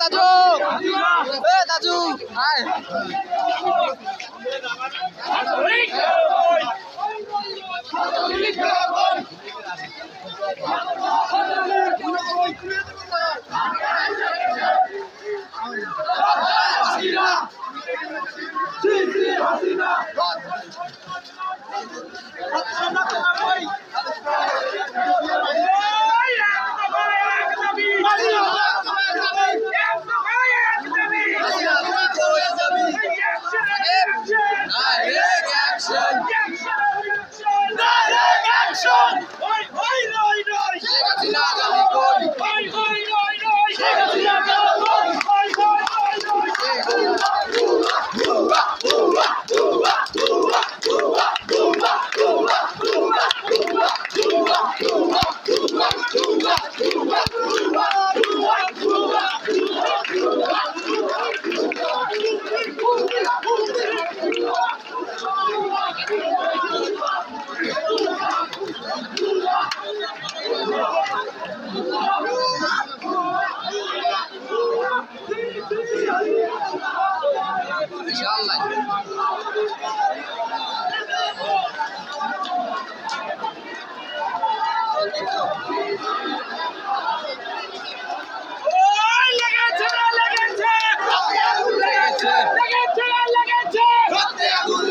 দাদু! এ দাদু! আয়। ডাইরেক্ট রক্তে আগুন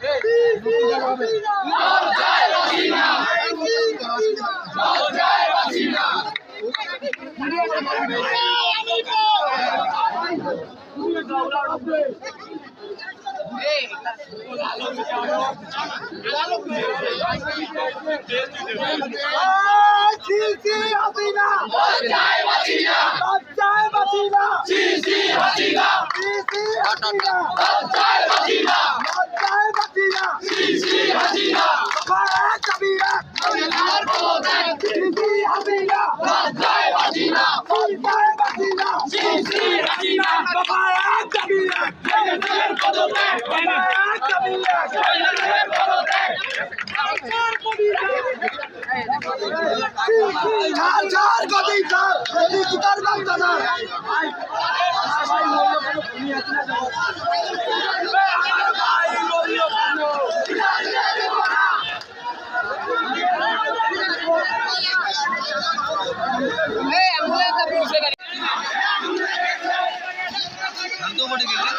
বাজারে বাজিনা বাজারে বাজিনা বাজারে বাজিনা সিসি হাসিনা বাজিনা সিসি হাসিনা আমার পদত্যাগ বাজারে বাজিনা সিসি হাসিনা জগতের পদত্যাগ জগতের পদত্যাগ চার গতি চার গতি কি তার বাচ্চা না போட்டுக்கிட்டு